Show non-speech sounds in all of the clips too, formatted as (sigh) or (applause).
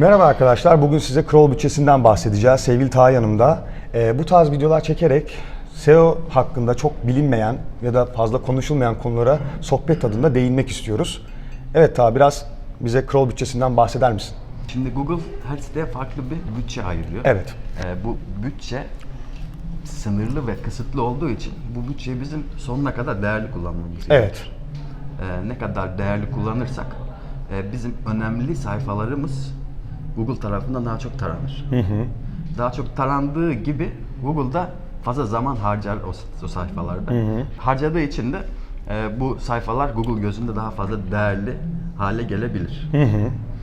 Merhaba arkadaşlar. Bugün size Crawl bütçesinden bahsedeceğiz. Sevgili Taha yanımda. Ee, bu tarz videolar çekerek SEO hakkında çok bilinmeyen ya da fazla konuşulmayan konulara sohbet tadında değinmek istiyoruz. Evet Taha biraz bize Crawl bütçesinden bahseder misin? Şimdi Google her siteye farklı bir bütçe ayırıyor. Evet. Ee, bu bütçe sınırlı ve kısıtlı olduğu için bu bütçeyi bizim sonuna kadar değerli kullanmamız gerekiyor. Evet. Ee, ne kadar değerli kullanırsak e, bizim önemli sayfalarımız Google tarafından daha çok taranır. Daha çok tarandığı gibi Google'da fazla zaman harcar o, o sayfalarda. Harcadığı için de e, bu sayfalar Google gözünde daha fazla değerli hale gelebilir.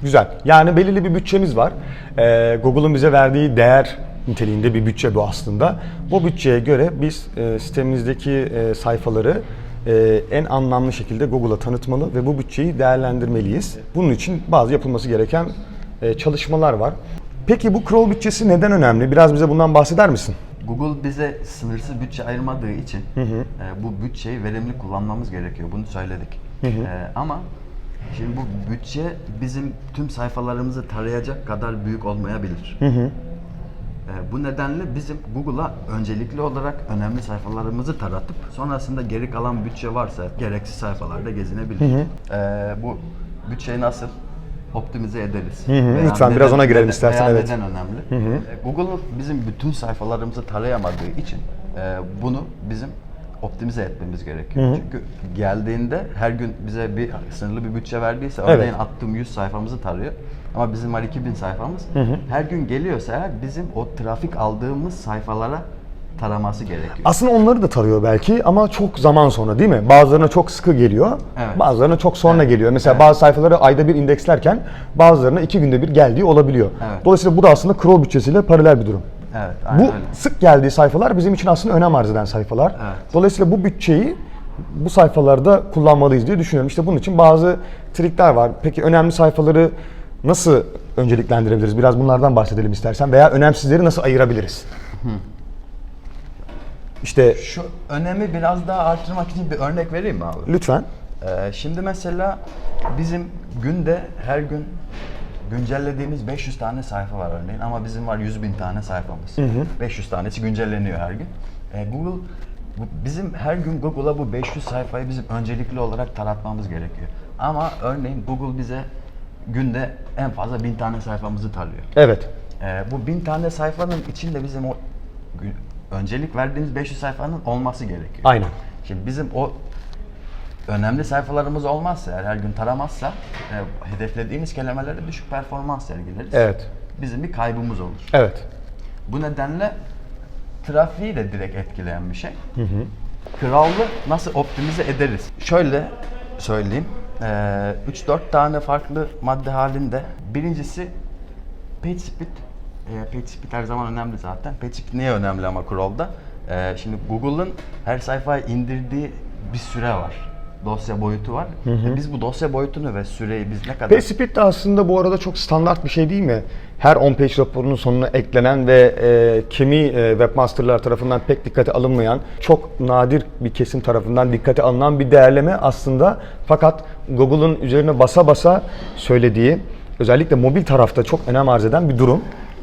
Güzel. Yani belirli bir bütçemiz var. Ee, Google'un bize verdiği değer niteliğinde bir bütçe bu aslında. Bu bütçeye göre biz e, sitemizdeki e, sayfaları e, en anlamlı şekilde Google'a tanıtmalı ve bu bütçeyi değerlendirmeliyiz. Bunun için bazı yapılması gereken çalışmalar var. Peki bu Crawl bütçesi neden önemli? Biraz bize bundan bahseder misin? Google bize sınırsız bütçe ayırmadığı için e, bu bütçeyi verimli kullanmamız gerekiyor. Bunu söyledik. E, ama şimdi bu bütçe bizim tüm sayfalarımızı tarayacak kadar büyük olmayabilir. E, bu nedenle bizim Google'a öncelikli olarak önemli sayfalarımızı taratıp sonrasında geri kalan bütçe varsa gereksiz sayfalarda gezinebilir. E, bu bütçeyi nasıl optimize ederiz? Veya Lütfen biraz ona girelim neden- istersen, evet. neden önemli? E, Google bizim bütün sayfalarımızı tarayamadığı için e, bunu bizim optimize etmemiz gerekiyor. Çünkü geldiğinde her gün bize bir sınırlı bir bütçe verdiyse Evet. örneğin attığım 100 sayfamızı tarıyor. Ama bizim var 2000 sayfamız. Her gün geliyorsa eğer bizim o trafik aldığımız sayfalara taraması gerekiyor. Aslında onları da tarıyor belki ama çok zaman sonra değil mi? Bazılarına çok sıkı geliyor, Evet. bazılarına çok sonra geliyor. Mesela bazı sayfaları ayda bir indekslerken bazılarına iki günde bir geldiği olabiliyor. Evet. Dolayısıyla bu da aslında crawl bütçesiyle paralel bir durum. Evet, aynen Bu öyle. sık geldiği sayfalar bizim için aslında önem arz eden sayfalar. Evet. Dolayısıyla bu bütçeyi bu sayfalarda kullanmalıyız diye düşünüyorum. İşte bunun için bazı trikler var. Peki önemli sayfaları nasıl önceliklendirebiliriz? Biraz bunlardan bahsedelim istersen veya önemsizleri nasıl ayırabiliriz? İşte Şu önemi biraz daha artırmak için bir örnek vereyim mi abi? lütfen. Ee, şimdi mesela bizim günde her gün güncellediğimiz 500 tane sayfa var örneğin ama bizim var 100 bin tane sayfamız. 500 tanesi güncelleniyor her gün. Ee, Google bu- bizim her gün Google'a bu 500 sayfayı bizim öncelikli olarak taratmamız gerekiyor. Ama örneğin Google bize günde en fazla 1000 tane sayfamızı tarıyor. Evet. Ee, bu 1000 tane sayfanın içinde bizim o gü- öncelik verdiğimiz 500 sayfanın olması gerekiyor. Aynen. Şimdi bizim o önemli sayfalarımız olmazsa, eğer her gün taramazsa e, hedeflediğimiz kelimelerde düşük performans sergileriz. Evet. Bizim bir kaybımız olur. Evet. Bu nedenle trafiği de direkt etkileyen bir şey. Krallı nasıl optimize ederiz? Şöyle söyleyeyim. 3-4 tane farklı madde halinde. Birincisi PageSpeed. E, PageSpeed her zaman önemli zaten. PageSpeed niye önemli ama Crawl'da? E, şimdi Google'ın her sayfaya indirdiği bir süre var. Dosya boyutu var. E, biz bu dosya boyutunu ve süreyi biz ne kadar... PageSpeed de aslında bu arada çok standart bir şey değil mi? Her on-page raporunun sonuna eklenen ve e, kimi e, webmasterlar tarafından pek dikkate alınmayan, çok nadir bir kesim tarafından dikkate alınan bir değerleme aslında. Fakat Google'ın üzerine basa basa söylediği, özellikle mobil tarafta çok önem arz eden bir durum.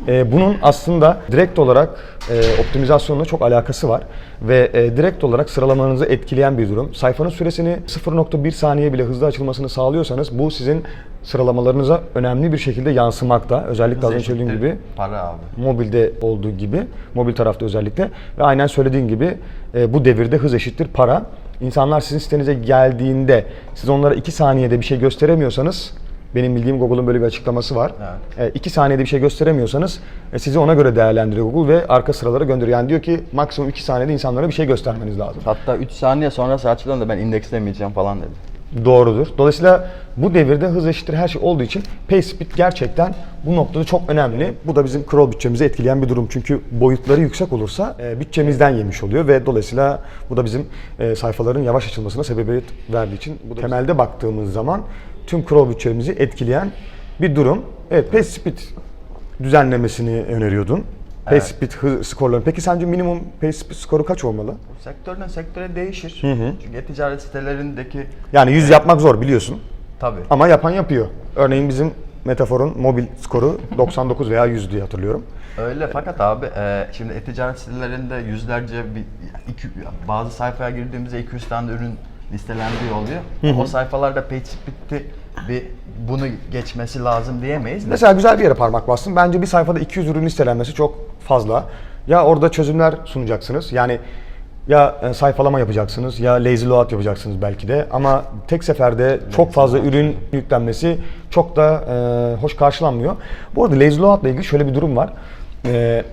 E, bunun aslında direkt olarak e, optimizasyonla çok alakası var ve e, direkt olarak sıralamanızı etkileyen bir durum. Sayfanın süresini 0.1 saniye bile hızlı açılmasını sağlıyorsanız bu sizin sıralamalarınıza önemli bir şekilde yansımakta. Özellikle az önce söylediğim gibi Para abi. mobilde olduğu gibi, mobil tarafta özellikle ve aynen söylediğin gibi e, bu devirde hız eşittir para. İnsanlar sizin sitenize geldiğinde siz onlara 2 saniyede bir şey gösteremiyorsanız benim bildiğim Google'un böyle bir açıklaması var. Evet. 2 saniyede bir şey gösteremiyorsanız e, sizi ona göre değerlendiriyor Google ve arka sıralara gönderiyor. Yani diyor ki maksimum 2 saniyede insanlara bir şey göstermeniz lazım. Hatta 3 saniye sonrası açılan da ben indekslemeyeceğim falan dedi. Doğrudur. Dolayısıyla bu devirde hız eşittir her şey olduğu için PageSpeed gerçekten bu noktada çok önemli. Bu da bizim crawl bütçemizi etkileyen bir durum. Çünkü boyutları yüksek olursa e, bütçemizden yemiş oluyor ve dolayısıyla bu da bizim e, sayfaların yavaş açılmasına sebebiyet verdiği için bu da temelde baktığımız zaman tüm crawl bütçemizi etkileyen bir durum. Evet, PageSpeed düzenlemesini öneriyordun. PageSpeed hız skorları. Peki sence minimum PageSpeed skoru kaç olmalı? Sektörden sektöre değişir. Çünkü e-ticaret sitelerindeki Yani 100 yapmak zor biliyorsun. tabii. Ama yapan yapıyor. Örneğin bizim Metafor'un mobil skoru (laughs) 99 veya 100 diye hatırlıyorum. Öyle fakat abi e, şimdi e-ticaret sitelerinde yüzlerce bir iki, bazı sayfaya girdiğimizde 200 tane ürün listelendiği oluyor. O sayfalarda page split'i bir bunu geçmesi lazım diyemeyiz. de. Mesela güzel bir yere parmak bastın. Bence bir sayfada 200 ürün listelenmesi çok fazla. Ya orada çözümler sunacaksınız. Yani ya e, sayfalama yapacaksınız ya lazy load yapacaksınız belki de ama tek seferde çok fazla ürün yüklenmesi çok da e, hoş karşılanmıyor. Bu arada lazy load ile ilgili şöyle bir durum var. E,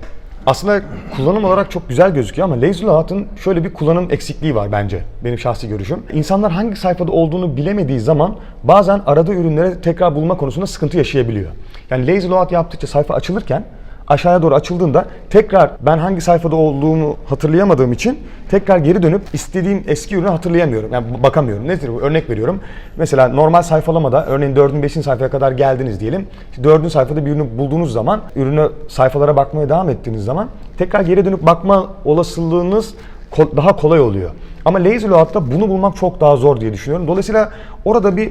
aslında kullanım olarak çok güzel gözüküyor ama lazy load'ın şöyle bir kullanım eksikliği var bence. Benim şahsi görüşüm. İnsanlar hangi sayfada olduğunu bilemediği zaman bazen aradığı ürünleri tekrar bulma konusunda sıkıntı yaşayabiliyor. Yani lazy load yaptıkça sayfa açılırken aşağıya doğru açıldığında tekrar ben hangi sayfada olduğumu hatırlayamadığım için tekrar geri dönüp istediğim eski ürünü hatırlayamıyorum. Yani bakamıyorum. Nedir bu? Örnek veriyorum. Mesela normal sayfalamada örneğin 4. 5. sayfaya kadar geldiniz diyelim. 4. sayfada bir ürünü bulduğunuz zaman ürünü sayfalara bakmaya devam ettiğiniz zaman tekrar geri dönüp bakma olasılığınız daha kolay oluyor. Ama lazy load'da bunu bulmak çok daha zor diye düşünüyorum. Dolayısıyla orada bir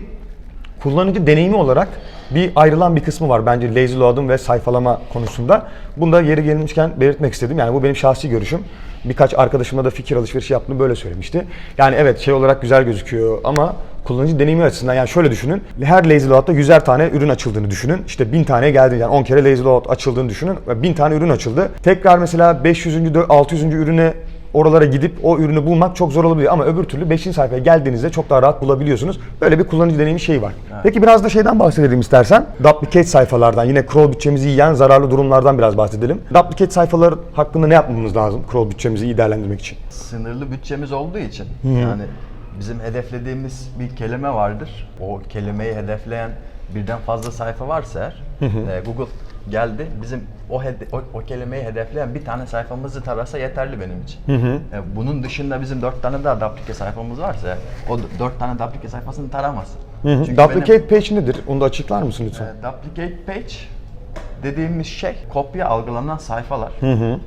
kullanıcı deneyimi olarak bir ayrılan bir kısmı var bence lazy load'un ve sayfalama konusunda. Bunu da yeri gelmişken belirtmek istedim. Yani bu benim şahsi görüşüm. Birkaç arkadaşımla da fikir alışverişi yaptığını böyle söylemişti. Yani evet şey olarak güzel gözüküyor ama kullanıcı deneyimi açısından yani şöyle düşünün. Her lazy load'da 100'er tane ürün açıldığını düşünün. İşte 1000 tane geldi yani 10 kere lazy load açıldığını düşünün. ve 1000 tane ürün açıldı. Tekrar mesela 500. 600. ürüne oralara gidip o ürünü bulmak çok zor olabiliyor ama öbür türlü 5. sayfaya geldiğinizde çok daha rahat bulabiliyorsunuz. Böyle bir kullanıcı deneyimi şeyi var. Peki biraz da şeyden bahsedelim istersen. Duplicate sayfalardan yine crawl bütçemizi yiyen zararlı durumlardan biraz bahsedelim. Duplicate sayfalar hakkında ne yapmamız lazım crawl bütçemizi iyi değerlendirmek için? sınırlı bütçemiz olduğu için yani bizim hedeflediğimiz bir kelime vardır. O kelimeyi hedefleyen birden fazla sayfa varsa eğer e, Google geldi bizim o, hede- o, o kelimeyi hedefleyen bir tane sayfamızı tarasa yeterli benim için. E, bunun dışında bizim dört tane daha duplike sayfamız varsa o dört tane duplike sayfasını taramasın. Çünkü Duplicate page nedir? Onu da açıklar mısın lütfen? benim, e, duplicate page dediğimiz şey kopya algılanan sayfalar.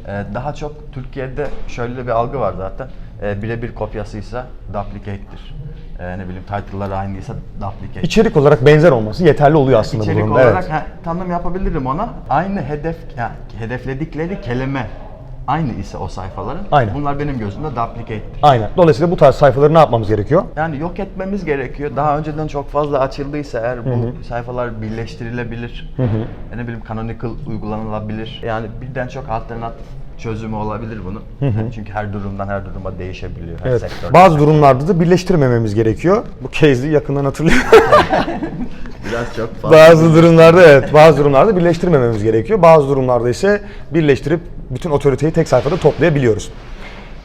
E, daha çok Türkiye'de şöyle bir algı var zaten. E, birebir kopyasıysa duplicate'tir. E, ne bileyim title'ları aynıysa duplicate. İçerik olarak benzer olması yeterli oluyor aslında bu İçerik durumda. olarak evet. ha, tanım yapabilirim ona. Aynı hedef, yani hedefledikleri kelime aynı ise o sayfaların. Aynen. Bunlar benim gözümde duplicate'tir. Aynen. Dolayısıyla bu tarz sayfaları ne yapmamız gerekiyor? Yani yok etmemiz gerekiyor. Daha önceden çok fazla açıldıysa eğer bu sayfalar birleştirilebilir. E ne bileyim canonical uygulanılabilir. Yani birden çok alternatif çözümü olabilir bunun. Yani çünkü her durumdan her duruma değişebiliyor her Evet. sektörde. Bazı durumlarda da birleştirmememiz gerekiyor. Bu case'i yakından hatırlıyorum. (laughs) Biraz çok fazla. bazı durumlarda evet, bazı durumlarda birleştirmememiz gerekiyor. Bazı durumlarda ise birleştirip bütün otoriteyi tek sayfada toplayabiliyoruz.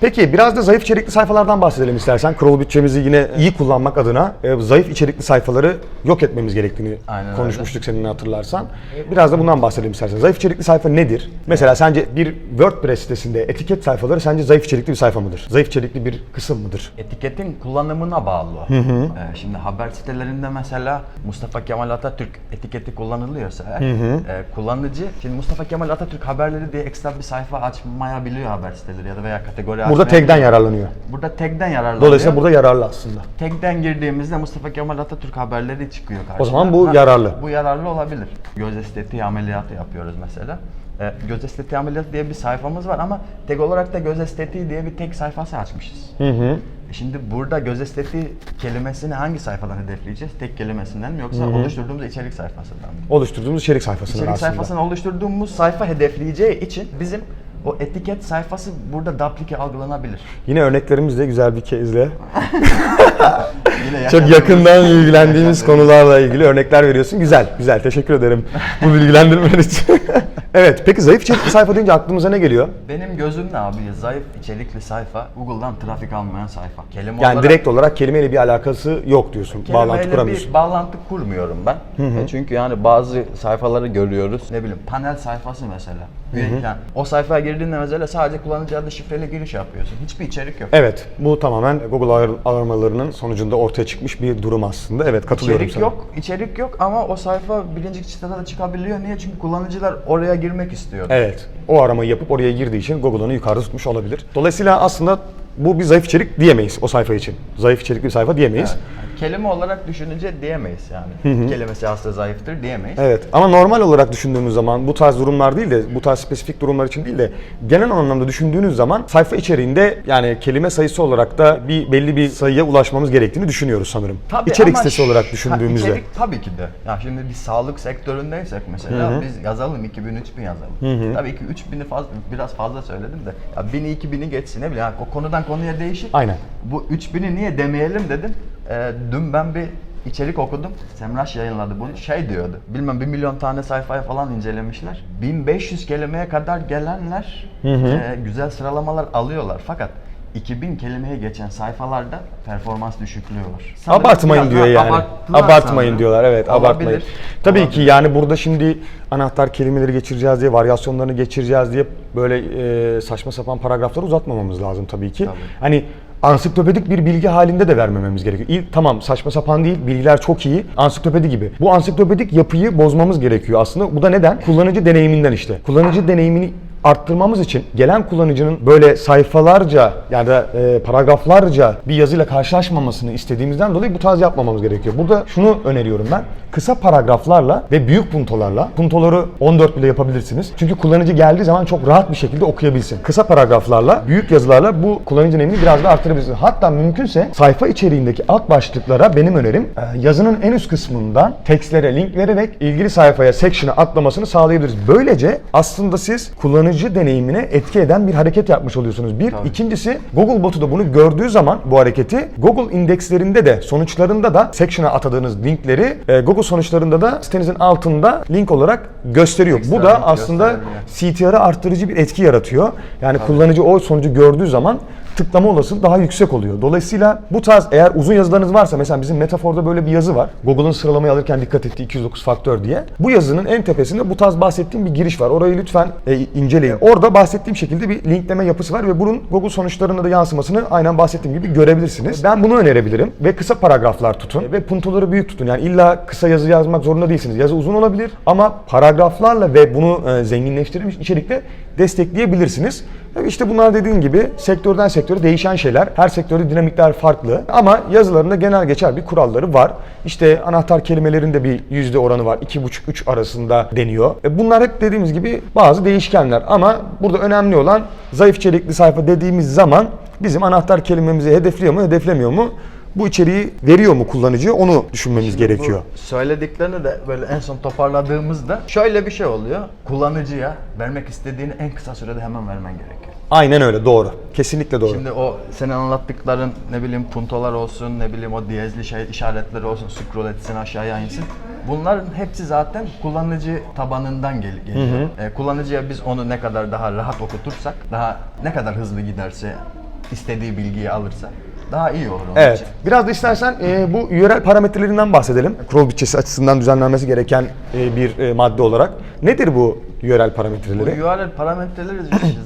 Peki biraz da zayıf içerikli sayfalardan bahsedelim istersen. Crawl bütçemizi yine iyi kullanmak adına e, zayıf içerikli sayfaları yok etmemiz gerektiğini Aynen konuşmuştuk seninle hatırlarsan. Biraz da bundan bahsedelim istersen. Zayıf içerikli sayfa nedir? Mesela sence bir WordPress sitesinde etiket sayfaları sence zayıf içerikli bir sayfa mıdır? Zayıf içerikli bir kısım mıdır? Etiketin kullanımına bağlı. Ee, şimdi haber sitelerinde mesela Mustafa Kemal Atatürk etiketi kullanılıyorsa eğer, e, kullanıcı şimdi Mustafa Kemal Atatürk haberleri diye ekstra bir sayfa açmayabiliyor haber siteleri ya da veya kategori Burada tag'den açmayabiliyor. yararlanıyor. Burada tag'den yararlanıyor. Dolayısıyla burada yararlı aslında. Tag'den girdiğimizde Mustafa Kemal Atatürk haberleri çıkıyor karşına. O zaman bu yararlı. Bu yararlı olabilir. Göz estetiği ameliyatı yapıyoruz mesela. Ee, göz estetiği ameliyatı diye bir sayfamız var ama tag olarak da göz estetiği diye bir tek sayfası açmışız. Hı hı. E Şimdi burada göz estetiği kelimesini hangi sayfadan hedefleyeceğiz? Tek kelimesinden mi yoksa oluşturduğumuz içerik sayfasından mı? Oluşturduğumuz içerik sayfasından İçerik aslında. sayfasını oluşturduğumuz sayfa hedefleyeceği için bizim o etiket sayfası burada duplike algılanabilir. Yine örneklerimiz de güzel bir case'le. (laughs) Yine Çok yakından ilgilendiğimiz konularla ilgili örnekler veriyorsun. Güzel, güzel. Teşekkür ederim bu bilgilendirmen için. (laughs) evet, peki zayıf içerikli sayfa deyince aklımıza ne geliyor? Benim gözümle abi zayıf içerikli sayfa Google'dan trafik almayan sayfa. Kelime Yani olarak direkt olarak kelimeyle bir alakası yok diyorsun. Bağlantı kuramıyorsun. bir bağlantı kurmuyorum ben. E Çünkü yani bazı sayfaları görüyoruz. Ne bileyim panel sayfası mesela. Yani o sayfaya girdiğinde mesela sadece kullanıcı adı şifreli giriş yapıyorsun. Hiçbir içerik yok. Evet, bu tamamen Google ar- aramalarının sonucunda ortaya çıkmış bir durum aslında. Evet, katılıyorum İçerik sana. yok, içerik yok ama o sayfa birinci çıtada da çıkabiliyor. Niye? Çünkü kullanıcılar oraya girmek istiyor. Evet, o aramayı yapıp oraya girdiği için Google onu yukarıda tutmuş olabilir. Dolayısıyla aslında bu bir zayıf içerik diyemeyiz o sayfa için. Zayıf içerikli bir sayfa diyemeyiz. Yani kelime olarak düşününce diyemeyiz yani. Kelimesi asla zayıftır diyemeyiz. Evet ama normal olarak düşündüğümüz zaman bu tarz durumlar değil de bu tarz spesifik durumlar için değil de genel anlamda düşündüğünüz zaman sayfa içeriğinde yani kelime sayısı olarak da bir belli bir sayıya ulaşmamız gerektiğini düşünüyoruz sanırım. Tabii İçerik ama sitesi olarak ha, düşündüğümüzde. içerik tabii ki de. Ya şimdi biz sağlık sektöründeysek mesela biz yazalım 2000 3000 yazalım. Tabii ki 3000'i fazla biraz fazla söyledim de ya 1000'i 2000'i geçsin ne bileyim ya, o konudan konuya değişir. Aynen. Bu 3000'i niye demeyelim dedim. Ee, dün ben bir içerik okudum. Semraş yayınladı bunu. Şey diyordu. Bilmem 1 milyon tane sayfaya falan incelemişler. 1500 kelimeye kadar gelenler e, güzel sıralamalar alıyorlar. Fakat 2000 kelimeye geçen sayfalarda performans düşüklüğü var. Sanırım Abartmayın diyor yani. Abartmayın sanırım. diyorlar evet Olabilir. abartmayın. Tabii ki Olabilir. yani burada şimdi anahtar kelimeleri geçireceğiz diye, varyasyonlarını geçireceğiz diye böyle e, saçma sapan paragrafları uzatmamamız lazım tabii ki. Tabii. Hani ansiklopedik bir bilgi halinde de vermememiz gerekiyor. İlk tamam saçma sapan değil, bilgiler çok iyi. Ansiklopedi gibi. Bu ansiklopedik yapıyı bozmamız gerekiyor aslında. Bu da neden? Kullanıcı deneyiminden işte. Kullanıcı deneyimini arttırmamız için gelen kullanıcının böyle sayfalarca ya da e, paragraflarca bir yazıyla karşılaşmamasını istediğimizden dolayı bu tarz yapmamamız gerekiyor. Burada şunu öneriyorum ben. Kısa paragraflarla ve büyük puntolarla, puntoları 14 bile yapabilirsiniz. Çünkü kullanıcı geldiği zaman çok rahat bir şekilde okuyabilsin. Kısa paragraflarla, büyük yazılarla bu kullanıcı deneyimini biraz daha arttırabilirsiniz. Hatta mümkünse sayfa içeriğindeki alt başlıklara benim önerim e, yazının en üst kısmından tekstlere link vererek ilgili sayfaya, section'a atlamasını sağlayabiliriz. Böylece aslında siz kullanıcı deneyimine etki eden bir hareket yapmış oluyorsunuz. Bir. Tabii. İkincisi Google botu da bunu gördüğü zaman bu hareketi Google indekslerinde de sonuçlarında da section'a atadığınız linkleri e, Google sonuçlarında da sitenizin altında link olarak gösteriyor. Ekstra bu da aslında. CTR'ı arttırıcı bir etki yaratıyor. Yani kullanıcı o sonucu gördüğü zaman tıklama olasılığı daha yüksek oluyor. Dolayısıyla bu tarz eğer uzun yazılarınız varsa mesela bizim Metafor'da böyle bir yazı var. Google'ın sıralamayı alırken dikkat ettiği 209 faktör diye. Bu yazının en tepesinde bu tarz bahsettiğim bir giriş var. Orayı lütfen e, inceleyin. Orada bahsettiğim şekilde bir linkleme yapısı var ve bunun Google sonuçlarına da yansımasını aynen bahsettiğim gibi görebilirsiniz. Ben bunu önerebilirim ve kısa paragraflar tutun ve puntoları büyük tutun. Yani illa kısa yazı yazmak zorunda değilsiniz. Yazı uzun olabilir ama paragraflarla ve bunu e, zenginleştirilmiş içerikle destekleyebilirsiniz. İşte bunlar dediğim gibi sektörden sektöre değişen şeyler. Her sektörde dinamikler farklı. Ama yazılarında genel geçer bir kuralları var. İşte anahtar kelimelerin de bir yüzde oranı var. 2,5-3 arasında deniyor. E bunlar hep dediğimiz gibi bazı değişkenler. Ama burada önemli olan zayıf içerikli sayfa dediğimiz zaman bizim anahtar kelimemizi hedefliyor mu, hedeflemiyor mu? Bu içeriği veriyor mu kullanıcı? Onu düşünmemiz gerekiyor. Bu söylediklerini de böyle en son toparladığımızda şöyle bir şey oluyor. Kullanıcıya vermek istediğini en kısa sürede hemen vermen gerekiyor. Aynen öyle doğru. Kesinlikle doğru. Şimdi o senin anlattıkların ne bileyim puntolar olsun, ne bileyim o diyezli şey işaretleri olsun, scroll etsin aşağıya insin. Bunların hepsi zaten kullanıcı tabanından gel- geliyor. E, kullanıcıya biz onu ne kadar daha rahat okutursak, daha ne kadar hızlı giderse, istediği bilgiyi alırsa daha iyi olur onun Evet. için. Biraz da istersen e, bu URL parametrelerinden bahsedelim. Kurul bütçesi açısından düzenlenmesi gereken e, bir e, madde olarak. Nedir bu Bu parametreleri? URL parametreleri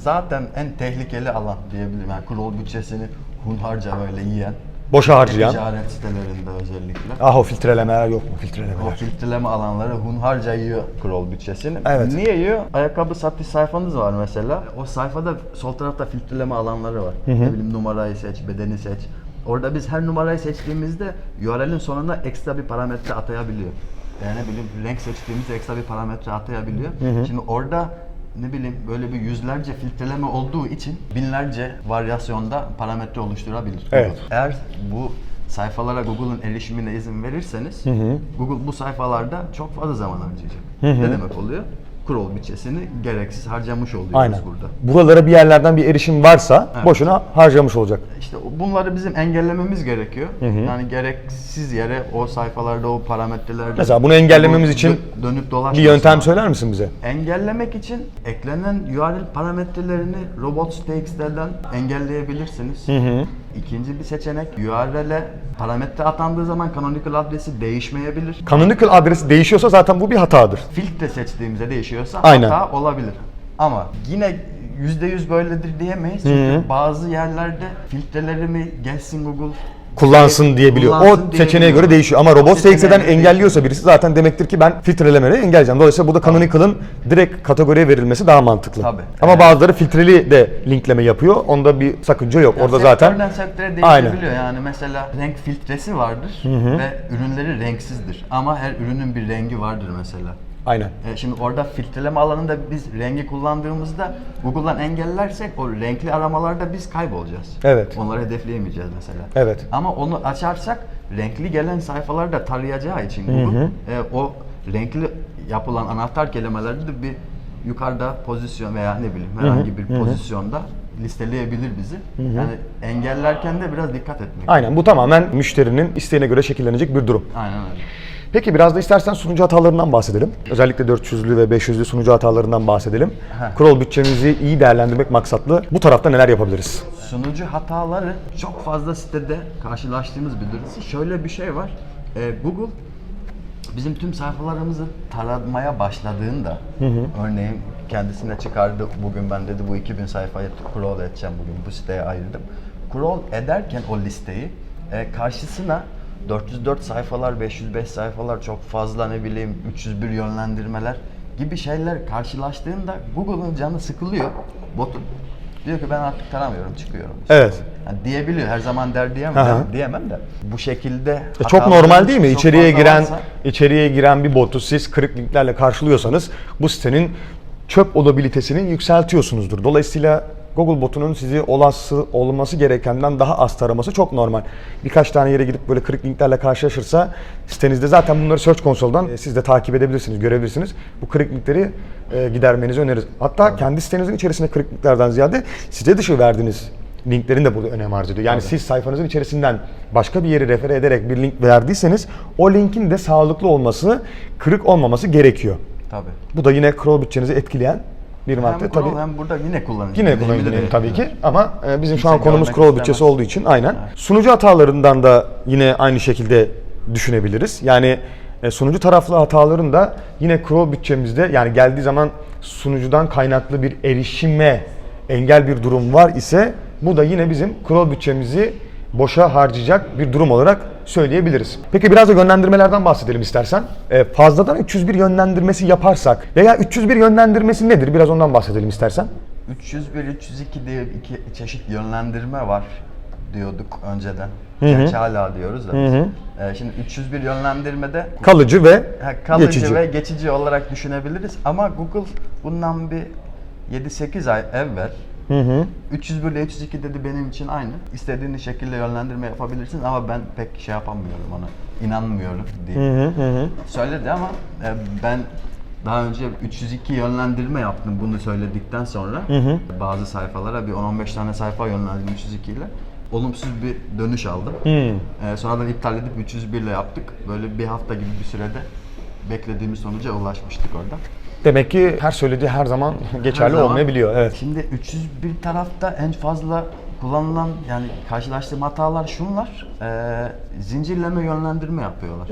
zaten en tehlikeli alan diyebilirim. Yani kurul bütçesini hunharca böyle yiyen. Boşa harcayan. Ticaret sitelerinde özellikle. Ah o filtrelemeler yok mu O filtrelemeler? filtreleme alanları hunharca yiyor scroll bütçesini. Evet. Niye yiyor? Ayakkabı satış sayfanız var mesela. O sayfada sol tarafta filtreleme alanları var. Ne bileyim numarayı seç, bedeni seç. Orada biz her numarayı seçtiğimizde URL'in sonuna ekstra bir parametre atayabiliyor. Yani ne bileyim renk seçtiğimizde ekstra bir parametre atayabiliyor. Şimdi orada ne bileyim böyle bir yüzlerce filtreleme olduğu için binlerce varyasyonda parametre oluşturabilir. Evet. Google. Eğer bu sayfalara Google'ın erişimine izin verirseniz Google bu sayfalarda çok fazla zaman harcayacak. Ne demek oluyor? Scroll bütçesini gereksiz harcamış oluyoruz Aynen. burada. Buralara bir yerlerden bir erişim varsa Evet. boşuna harcamış olacak. İşte bunları bizim engellememiz gerekiyor. Yani gereksiz yere o sayfalarda o parametrelerde Mesela bunu engellememiz dö- için dönüp Bir dolaşmasın. yöntem söyler misin bize? Engellemek için eklenen URL parametrelerini robots.txt'den engelleyebilirsiniz. İkinci bir seçenek URL'e parametre atandığı zaman canonical adresi değişmeyebilir. Canonical adresi değişiyorsa zaten bu bir hatadır. Filtre seçtiğimizde değişiyorsa Aynen. hata olabilir. Ama yine %100 böyledir diyemeyiz. Çünkü bazı yerlerde filtrelerimi gelsin Google kullansın diyebiliyor. Kullansın o seçeneğe göre değişiyor. Ama robot göre engelliyorsa birisi zaten demektir ki ben filtrelemeleri engelleyeceğim. Dolayısıyla burada Canonical'ın direkt kategoriye verilmesi daha mantıklı. Tabii. Ama Evet. bazıları filtreli de linkleme yapıyor. Onda bir sakınca yok. Ya Orada zaten sektöre değişebiliyor. Yani mesela renk filtresi vardır ve ürünleri renksizdir. Ama her ürünün bir rengi vardır mesela. Aynen. E, şimdi orada filtreleme alanında biz rengi kullandığımızda Google'dan engellersek o renkli aramalarda biz kaybolacağız. Evet. Onları hedefleyemeyeceğiz mesela. Evet. Ama onu açarsak renkli gelen sayfaları da tarayacağı için Google e, o renkli yapılan anahtar kelimelerde de bir yukarıda pozisyon veya ne bileyim herhangi bir pozisyonda listeleyebilir bizi. Yani engellerken de biraz dikkat etmek. Aynen. Bu tamamen müşterinin isteğine göre şekillenecek bir durum. Aynen öyle. Peki biraz da istersen sunucu hatalarından bahsedelim. Özellikle 400'lü ve 500'lü sunucu hatalarından bahsedelim. Heh. Crawl bütçemizi iyi değerlendirmek maksatlı bu tarafta neler yapabiliriz? Sunucu hataları çok fazla sitede karşılaştığımız bir durum. Şöyle bir şey var. Ee, Google bizim tüm sayfalarımızı taramaya başladığında örneğin kendisine çıkardı bugün ben dedi bu 2000 sayfayı crawl edeceğim bugün bu siteye ayırdım. Crawl ederken o listeyi e, karşısına 404 sayfalar, 505 sayfalar çok fazla ne bileyim 301 yönlendirmeler gibi şeyler karşılaştığında Google'ın canı sıkılıyor. Botu diyor ki ben artık taramıyorum çıkıyorum. Evet. Yani diyebiliyor her zaman der diyemem, Aha. diyemem de bu şekilde E, Çok normal değil mi? İçeriye giren varsa- içeriye giren bir botu siz kırık linklerle karşılıyorsanız bu sitenin çöp olabilitesini yükseltiyorsunuzdur. Dolayısıyla Google botunun sizi olası olması gerekenden daha az taraması çok normal. Birkaç tane yere gidip böyle kırık linklerle karşılaşırsa sitenizde zaten bunları Search Console'dan e, siz de takip edebilirsiniz, görebilirsiniz. Bu kırık linkleri e, gidermenizi öneririz. Hatta kendi sitenizin içerisinde kırık linklerden ziyade site dışı verdiğiniz linklerin de burada önem arz ediyor. Yani siz sayfanızın içerisinden başka bir yeri refere ederek bir link verdiyseniz o linkin de sağlıklı olması, kırık olmaması gerekiyor. Tabii. Bu da yine crawl bütçenizi etkileyen bir madde Hem tabii. Hem burada yine kullanıcı. Yine kullanıcı tabii ki ama e, bizim şu an konumuz crawl bütçesi istemez. olduğu için aynen. Sunucu hatalarından da yine aynı şekilde düşünebiliriz. Yani e, sunucu taraflı hataların da yine crawl bütçemizde yani geldiği zaman sunucudan kaynaklı bir erişime engel bir durum var ise bu da yine bizim crawl bütçemizi boşa harcayacak bir durum olarak söyleyebiliriz. Peki biraz da yönlendirmelerden bahsedelim istersen. E, fazladan 301 yönlendirmesi yaparsak veya 301 yönlendirmesi nedir? Biraz ondan bahsedelim istersen. 301, 302 diye iki çeşit yönlendirme var diyorduk önceden. Gerçi hala diyoruz da biz. Ee, şimdi 301 yönlendirmede Kalıcı ve ha, kalıcı geçici. ve geçici olarak düşünebiliriz ama Google bundan bir 7-8 ay evvel 301 ile 302 dedi benim için aynı. İstediğiniz şekilde yönlendirme yapabilirsiniz ama ben pek şey yapamıyorum ona. inanmıyorum diye. Söyledi ama e, ben daha önce 302 yönlendirme yaptım bunu söyledikten sonra. Bazı sayfalara bir 10-15 tane sayfa yönlendirdim 302 ile. Olumsuz bir dönüş aldım. E, sonradan iptal edip 301 ile yaptık. Böyle bir hafta gibi bir sürede beklediğimiz sonuca ulaşmıştık orada. Demek ki her söylediği her zaman geçerli zaman. olmayabiliyor. Evet. Şimdi 301 tarafta en fazla kullanılan yani karşılaştığım hatalar şunlar. Eee zincirleme yönlendirme yapıyorlar.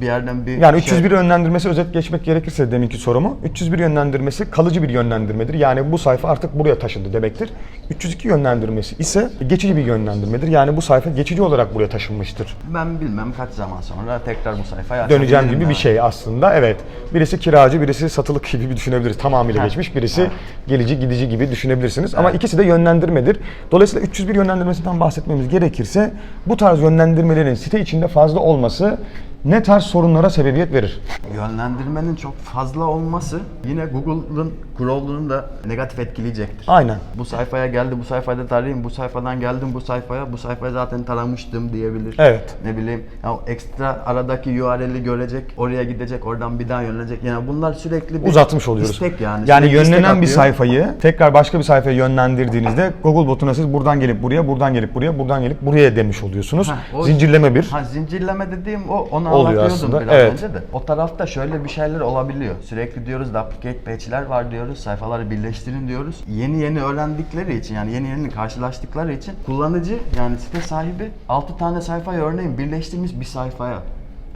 Bir yerden bir Yani şey- 301 yönlendirmesi özet geçmek gerekirse deminki sorumu 301 yönlendirmesi kalıcı bir yönlendirmedir. Yani bu sayfa artık buraya taşındı demektir. 302 yönlendirmesi ise geçici bir yönlendirmedir. Yani bu sayfa geçici olarak buraya taşınmıştır. ben bilmem kaç zaman sonra tekrar bu sayfaya Döneceğim gibi bir yani. şey aslında. Evet. Birisi kiracı, birisi satılık gibi bir (laughs) düşünebiliriz. Tamamıyla Ha. geçmiş. Birisi gelici, gidici gibi düşünebilirsiniz. Ama ikisi de yönlendirmedir. Dolayısıyla 301 yönlendirmesinden bahsetmemiz gerekirse bu tarz yönlendirmelerin site içinde fazla olması ne tarz sorunlara sebebiyet verir? Yönlendirmenin çok fazla olması yine Google'ın Crawl'unu da negatif etkileyecektir. Aynen. Bu sayfaya geldi, bu sayfada tarayayım, bu sayfadan geldim bu sayfaya, bu sayfayı zaten taramıştım diyebilir. Evet. Ne bileyim, ya ekstra aradaki URL'i görecek, oraya gidecek, oradan bir daha yönlenecek. Yani bunlar sürekli bir uzatmış oluyoruz. istek yani. Yani Sürekli istek yönlenen bir atıyor. sayfayı tekrar başka bir sayfaya yönlendirdiğinizde Google botuna siz buradan gelip buraya, buradan gelip buraya, buradan gelip buraya demiş oluyorsunuz. Ha, o- Zincirleme bir. Ha zincirleme dediğim o onu Oluyor aslında, biraz evet. önce de. O tarafta şöyle bir şeyler olabiliyor. Sürekli diyoruz duplicate patch'ler var diyoruz. Sayfaları birleştirin diyoruz. Yeni yeni öğrendikleri için yani yeni yeni karşılaştıkları için kullanıcı yani site sahibi 6 tane sayfayı örneğin birleştirmiş bir sayfaya.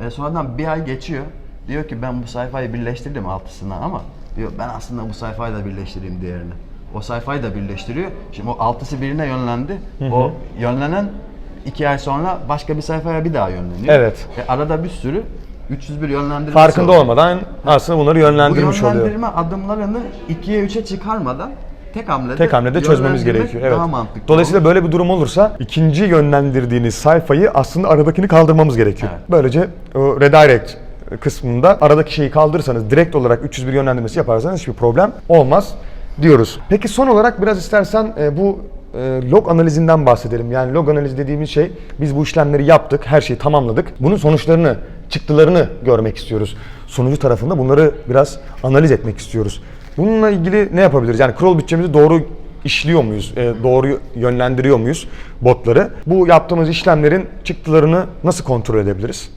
E, sonradan bir ay geçiyor. Diyor ki ben bu sayfayı birleştirdim altısına ama diyor ben aslında bu sayfayı da birleştireyim diğerine. O sayfayı da birleştiriyor. Şimdi o altısı birine yönlendi. O yönlenen iki ay sonra başka bir sayfaya bir daha yönleniyor. Evet. Ve arada bir sürü 301 yönlendirmesi Farkında oluyor. olmadan aslında bunları Bu yönlendirmiş oluyor. yönlendirme adımlarını 2'ye 3'e çıkarmadan tek hamlede Tek hamlede çözmemiz gerekiyor. Evet. Daha mantıklı. Dolayısıyla olur. böyle bir durum olursa ikinci yönlendirdiğiniz sayfayı aslında aradakini kaldırmamız gerekiyor. Evet. Böylece o redirect kısmında aradaki şeyi kaldırırsanız direkt olarak 301 yönlendirmesi yaparsanız hiçbir problem olmaz diyoruz. Peki son olarak biraz istersen e, bu e, log analizinden bahsedelim. Yani log analiz dediğimiz şey biz bu işlemleri yaptık, her şeyi tamamladık. Bunun sonuçlarını, çıktılarını görmek istiyoruz. Sonucu tarafında bunları biraz analiz etmek istiyoruz. Bununla ilgili ne yapabiliriz? Yani crawl bütçemizi doğru işliyor muyuz? E, doğru yönlendiriyor muyuz botları? Bu yaptığımız işlemlerin çıktılarını nasıl kontrol edebiliriz?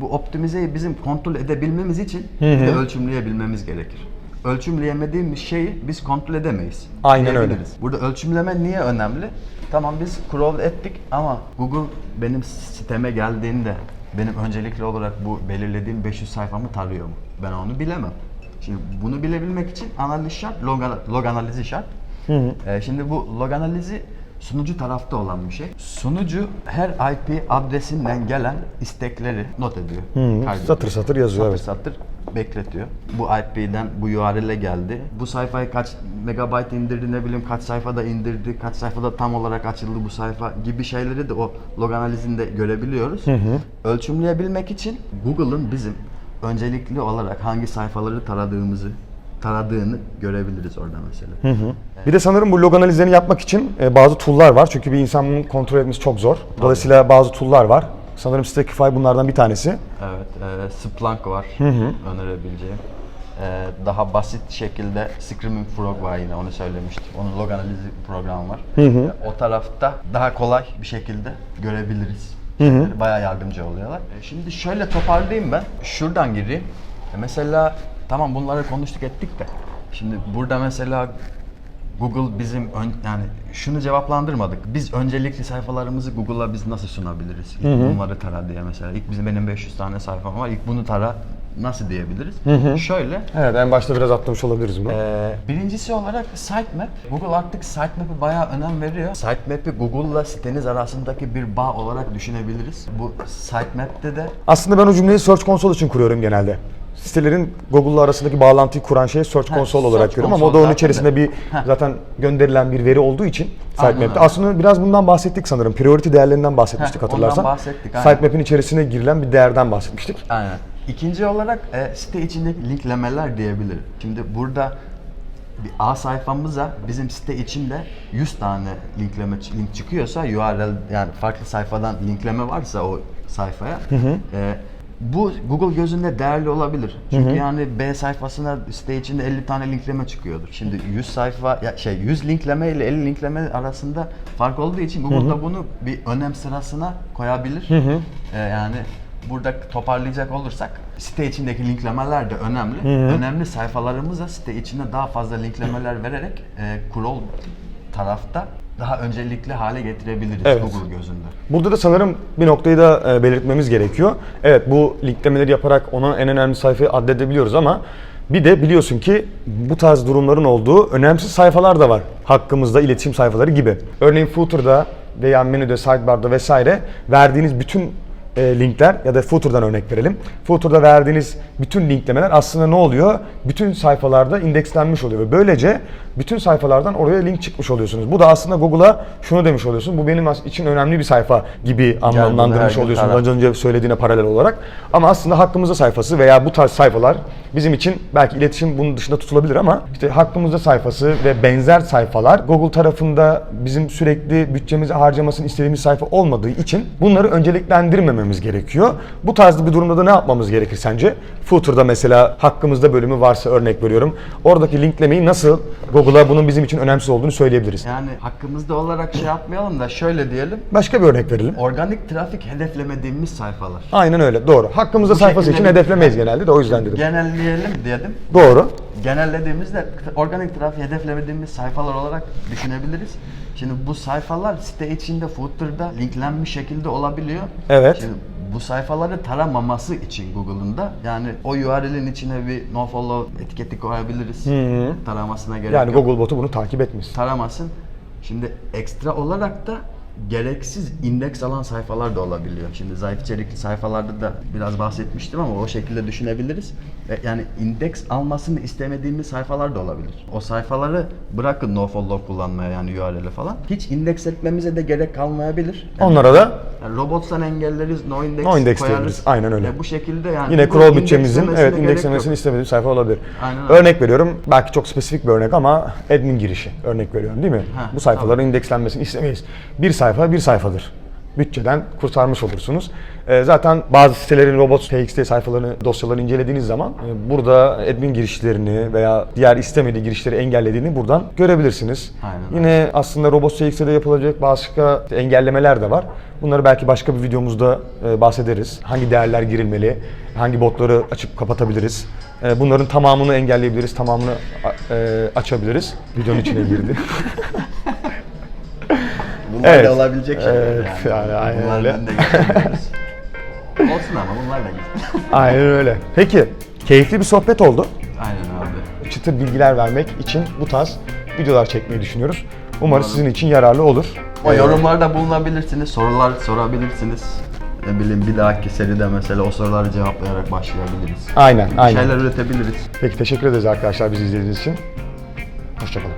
Bu optimizeyi bizim kontrol edebilmemiz için bir de ölçümleyebilmemiz gerekir. Ölçümleyemediğimiz şeyi biz kontrol edemeyiz. Aynen öyle. Burada ölçümleme niye önemli? Tamam biz crawl ettik ama Google benim siteme geldiğinde benim öncelikli olarak bu belirlediğim 500 sayfamı tarıyor mu? Ben onu bilemem. Şimdi bunu bilebilmek için analiz şart, log, log analizi şart. Ee, şimdi bu log analizi sunucu tarafta olan bir şey. Sunucu her IP adresinden gelen istekleri not ediyor. kaydediyor. Satır satır yazıyor, Satır evet. satır bekletiyor. Bu IP'den bu URL'e geldi. Bu sayfayı kaç megabayt indirdi ne bileyim kaç sayfada indirdi, kaç sayfada tam olarak açıldı bu sayfa gibi şeyleri de o log analizinde görebiliyoruz. Ölçümleyebilmek için Google'ın bizim öncelikli olarak hangi sayfaları taradığımızı taradığını görebiliriz orada mesela. Bir de sanırım bu log analizlerini yapmak için e, bazı tool'lar var. Çünkü bir insan bunu kontrol etmesi çok zor. Dolayısıyla bazı tool'lar var. Sanırım Stackify bunlardan bir tanesi. Evet, e, Splunk var önerebileceğim. E, daha basit şekilde Screaming Frog var yine onu söylemiştim. Onun log analizi programı var. E, o tarafta daha kolay bir şekilde görebiliriz. Şeyleri Bayağı yardımcı oluyorlar. E, şimdi şöyle toparlayayım ben. Şuradan gireyim. E, mesela tamam bunları konuştuk ettik de. Şimdi burada mesela Google bizim ön, yani şunu cevaplandırmadık. Biz öncelikli sayfalarımızı Google'a biz nasıl sunabiliriz? İlk bunları tara diye mesela. İlk bizim benim 500 tane sayfam var. İlk bunu tara nasıl diyebiliriz? Şöyle Evet en başta biraz atlamış olabiliriz bunu. ee, birincisi olarak sitemap. Google artık sitemap'e bayağı önem veriyor. Sitemap'i Google'la siteniz arasındaki bir bağ olarak düşünebiliriz. Bu sitemap'te de Aslında ben o cümleyi Search Console için kuruyorum genelde. Sitelerin Google'la arasındaki bağlantıyı kuran şey Search Ha, Console Search olarak görüyorum ama o da onun içerisinde de. bir Ha. zaten gönderilen bir veri olduğu için sitemap'te. Aslında biraz bundan bahsettik sanırım. Priority değerlerinden bahsetmiştik ondan hatırlarsan. bahsettik, aynen. Sitemap'in içerisine girilen bir değerden bahsetmiştik. Aynen. İkinci olarak e, site içindeki linklemeler diyebilirim. Şimdi burada bir A sayfamıza bizim site içinde 100 tane linkleme link çıkıyorsa URL yani farklı sayfadan linkleme varsa o sayfaya e, bu Google gözünde değerli olabilir. Çünkü yani B sayfasına site içinde 50 tane linkleme çıkıyordur. Şimdi 100 sayfa ya şey 100 linkleme ile 50 linkleme arasında fark olduğu için Google da bunu bir önem sırasına koyabilir. E, yani burada toparlayacak olursak site içindeki linklemeler de önemli. Önemli sayfalarımıza site içinde daha fazla linklemeler vererek e, Crawl tarafta daha öncelikli hale getirebiliriz Evet. Google gözünde. Burada da sanırım bir noktayı da e, belirtmemiz gerekiyor. Evet bu linklemeleri yaparak ona en önemli sayfayı addedebiliyoruz ama bir de biliyorsun ki bu tarz durumların olduğu önemsiz sayfalar da var. Hakkımızda iletişim sayfaları gibi. Örneğin footer'da veya menüde, sidebar'da vesaire verdiğiniz bütün e, linkler ya da footer'dan örnek verelim. Footer'da verdiğiniz bütün linklemeler aslında ne oluyor? Bütün sayfalarda indekslenmiş oluyor ve böylece bütün sayfalardan oraya link çıkmış oluyorsunuz. Bu da aslında Google'a şunu demiş oluyorsun. Bu benim için önemli bir sayfa gibi anlamlandırmış her gün oluyorsun tara. az önce söylediğine paralel olarak. Ama aslında hakkımızda sayfası veya bu tarz sayfalar bizim için belki iletişim bunun dışında tutulabilir ama işte hakkımızda sayfası ve benzer sayfalar Google tarafında bizim sürekli bütçemizi harcamasını istediğimiz sayfa olmadığı için bunları önceliklendirmememiz gerekiyor. Bu tarz bir durumda da ne yapmamız gerekir sence? Footer'da mesela hakkımızda bölümü varsa örnek veriyorum. Oradaki linklemeyi nasıl Google'a bunun bizim için önemsiz olduğunu söyleyebiliriz. Yani hakkımızda olarak şey yapmayalım da şöyle diyelim. Başka bir örnek verelim. Organik trafik hedeflemediğimiz sayfalar. Aynen öyle doğru. Hakkımızda Bu sayfası için bir- hedeflemeyiz genelde de o yüzden dedim. Genelleyelim diyelim. Doğru. genellediğimizde organik trafik hedeflemediğimiz sayfalar olarak düşünebiliriz. Şimdi bu sayfalar site içinde footer'da linklenmiş şekilde olabiliyor. Evet. Şimdi bu sayfaları taramaması için Google'ın da yani o URL'in içine bir nofollow etiketi koyabiliriz. Taramasına gerek Yani yok. Google botu bunu takip etmesin. Taramasın. Şimdi ekstra olarak da gereksiz indeks alan sayfalar da olabiliyor. Şimdi zayıf içerikli sayfalarda da biraz bahsetmiştim ama o şekilde düşünebiliriz. Ve Yani indeks almasını istemediğimiz sayfalar da olabilir. O sayfaları bırakın nofollow kullanmaya yani URL'e falan. Hiç indeks etmemize de gerek kalmayabilir. Yani Onlara da yani robots'tan engelleriz, no index, No index koyarız. diyebiliriz. Aynen öyle. Ve bu şekilde yani Yine crawl bütçemizin evet indekslemesini yok. istemediğim sayfa olabilir. Aynen öyle. Örnek veriyorum. Belki çok spesifik bir örnek ama admin girişi örnek veriyorum değil mi? Ha, Bu sayfaların indekslenmesini istemeyiz. Bir sayfa bir sayfadır. Bütçeden kurtarmış olursunuz. Ee, zaten bazı sitelerin robot txt sayfalarını, dosyalarını incelediğiniz zaman e, burada admin girişlerini veya diğer istemediği girişleri engellediğini buradan görebilirsiniz. Aynen. Yine aslında robot txt'de yapılacak başka engellemeler de var. Bunları belki başka bir videomuzda e, bahsederiz. Hangi değerler girilmeli, hangi botları açıp kapatabiliriz. E, bunların tamamını engelleyebiliriz, tamamını e, açabiliriz. Videonun içine girdi. (laughs) Bunlar Evet. da olabilecek şeyler Evet, yani. yani aynen Bunların öyle. (laughs) Olsun ama bunlar da güzel. Aynen öyle. Peki, keyifli bir sohbet oldu. Aynen abi. Çıtır bilgiler vermek için bu tarz videolar çekmeyi düşünüyoruz. Umarım sizin için yararlı olur. O Ee, yorumlarda bulunabilirsiniz, sorular sorabilirsiniz. Ne bileyim bir dahaki seride mesela o soruları cevaplayarak başlayabiliriz. Aynen, Bir aynen. şeyler üretebiliriz. Peki teşekkür ederiz arkadaşlar bizi izlediğiniz için. Hoşçakalın.